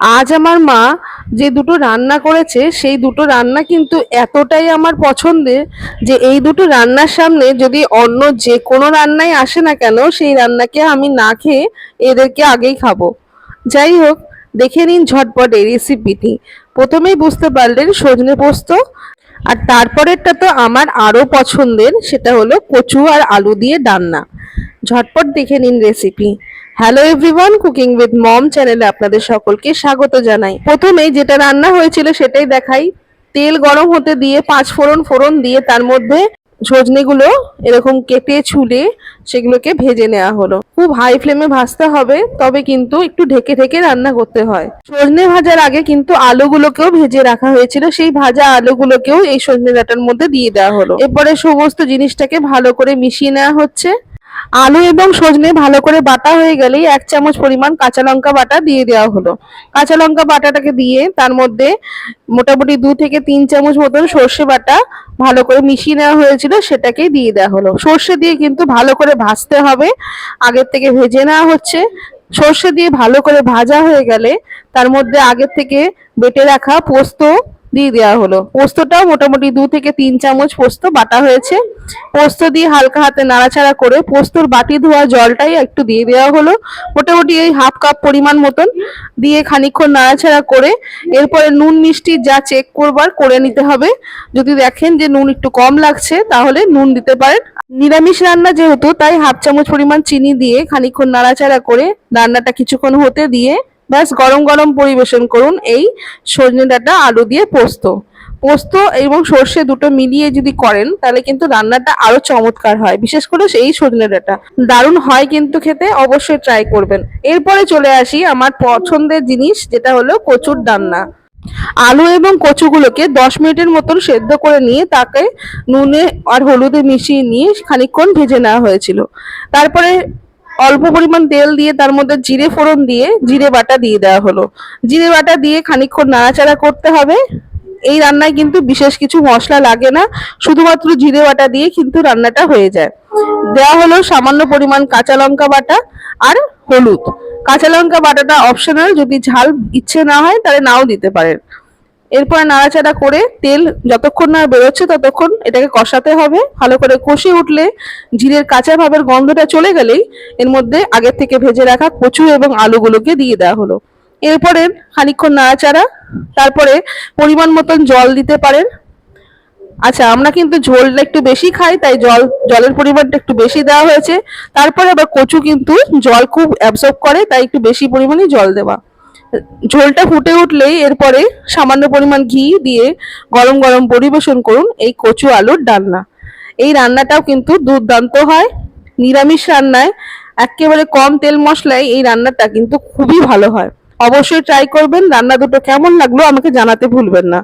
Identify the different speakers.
Speaker 1: আজ আমার মা যে দুটো রান্না করেছে, সেই দুটো রান্না কিন্তু এতটাই আমার পছন্দের যে এই দুটো রান্নার সামনে যদি অন্য যে কোনো রান্নাই আসে না কেন, সেই রান্নাকে আমি না খেয়ে এদেরকে আগেই খাব। যাই হোক, দেখে নিন ঝটপট এই রেসিপিটি প্রথমেই বুঝতে পারলেন সজনে পোস্ত, আর তারপরেরটা তো আমার আরও পছন্দের, সেটা হলো কচু আর আলু দিয়ে ডান্না। ঝটপট দেখে নিন recipe hello everyone cooking with mom চ্যানেলে আপনাদের সকলকে স্বাগত জানাই। প্রথমে যেটা রান্না হয়েছিল সেটাই দেখাই। তেল গরম হতে দিয়ে পাঁচ ফোড়ন ফোড়ন দিয়ে তার মধ্যে সজনেগুলো এরকম কেটে ছুলে সেগুলোকে ভেজে নেওয়া হলো। খুব হাই ফ্লেমে ভাজতে হবে, তবে কিন্তু একটু ঢেকে ঢেকে রান্না করতে হয়। সজনে ভাজার আগে কিন্তু আলুগুলোকেও ভেজে রাখা হয়েছিল, সেই ভাজা আলুগুলোকেও এই সজনে ডাঁটার মধ্যে দিয়ে দেওয়া হলো। এরপরে সমস্ত জিনিসটাকে ভালো করে মিশিয়ে নেওয়া হচ্ছে। আলু এবং সজনে ভালো করে বাটা হয়ে গেলেই এক চামচ পরিমাণ কাঁচা লঙ্কা বাটা দিয়ে দেওয়া হলো। কাঁচা লঙ্কা বাটাটাকে দিয়ে তার মধ্যে মোটামুটি দু থেকে তিন চামচ মতন সর্ষে বাটা ভালো করে মিশিয়ে নেওয়া হয়েছিল, সেটাকে দিয়ে দেওয়া হলো। সর্ষে দিয়ে কিন্তু ভালো করে ভাজতে হবে। আগের থেকে ভেজে নেওয়া হচ্ছে। সর্ষে দিয়ে ভালো করে ভাজা হয়ে গেলে তার মধ্যে আগের থেকে বেটে রাখা পোস্ত দিয়ে দেওয়া হলো। পোস্তটাও মোটামুটি দু থেকে তিন চামচ পোস্ত বাটা হয়েছে। পোস্ত দিয়ে হালকা হাতে নাড়াচাড়া করে পোস্তর বাটি ধোয়া জলটাই একটু দিয়ে দেওয়া হলো। মোটামুটি এই হাফ কাপ পরিমাণ মতন দিয়ে খানিকক্ষণ নাড়াচাড়া করে এরপরে নুন মিষ্টি যা চেক করবার করে নিতে হবে। যদি দেখেন যে নুন একটু কম লাগছে, তাহলে নুন দিতে পারেন। নিরামিষ রান্না যেহেতু, তাই হাফ চামচ পরিমাণ চিনি দিয়ে খানিকক্ষণ নাড়াচাড়া করে রান্নাটা কিছুক্ষণ হতে দিয়ে ব্যাস, গরম গরম পরিবেশন করুন এই সজনে ডাঁটা আলু দিয়ে পোস্ত। পোস্ত এবং সর্ষে দুটো মিলিয়ে যদি করেন, তাহলে কিন্তু রান্নাটা আরও চমৎকার হয়, বিশেষ করে এই সজনে ডাঁটা। দারুণ হয় কিন্তু খেতে, অবশ্যই ট্রাই করবেন। এরপরে চলে আসি আমার পছন্দের জিনিস, যেটা হলো কচুর ডান্না। আলু এবং কচুগুলোকে দশ মিনিটের মতন সেদ্ধ করে নিয়ে তাকে নুনে আর হলুদে মিশিয়ে নিয়ে খানিকক্ষণ ভেজে নেওয়া হয়েছিল। তারপরে অল্প পরিমাণ তেল দিয়ে, তার মধ্যে জিরে ফোড়ন দিয়ে, জিরে বাটা দিয়ে দেওয়া হলো। জিরে বাটা দিয়ে খানিকক্ষণ নাড়াচাড়া করতে হবে। এই রান্নায় কিন্তু বিশেষ কিছু মশলা লাগে না, শুধুমাত্র জিরে বাটা দিয়ে কিন্তু রান্নাটা হয়ে যায়। দেওয়া হলো সামান্য পরিমাণ কাঁচা লঙ্কা বাটা আর হলুদ। কাঁচা লঙ্কা বাটাটা অপশনাল যদি ঝাল ইচ্ছে না হয়, তাহলে নাও দিতে পারেন। এরপর নাড়াচাড়া করে তেল যতক্ষণ না বেরোচ্ছে ততক্ষণ এটাকে কষাতে হবে। ভালো করে কষে উঠলে জিরের কাঁচা ভাবের গন্ধটা চলে গেলেই এর মধ্যে আগের থেকে ভেজে রাখা কচু এবং আলুগুলোকে দিয়ে দেওয়া হলো। এরপরে খানিকক্ষণ নাড়াচাড়া, তারপরে পরিমাণ মতন জল দিতে পারেন। আচ্ছা আমরা কিন্তু ঝোলটা একটু বেশি খাই, তাই জল, জলের পরিমাণটা একটু বেশি দেওয়া হয়েছে। তারপরে আবার কচু কিন্তু জল খুব অ্যাবজর্ব করে, তাই একটু বেশি পরিমাণে জল দেওয়া। ঝোলটা ফুটে উঠলেই এরপরে সামান্য পরিমাণ ঘি দিয়ে গরম গরম পরিবেশন করুন এই কচু আলুর ডালনা। এই রান্নাটাও কিন্তু দুর্দান্ত হয়। নিরামিষ রান্নায় একেবারে কম তেল মশলায় এই রান্নাটা কিন্তু খুবই ভালো হয়। অবশ্যই ট্রাই করবেন। রান্না দুটো কেমন লাগল আমাকে জানাতে ভুলবেন না।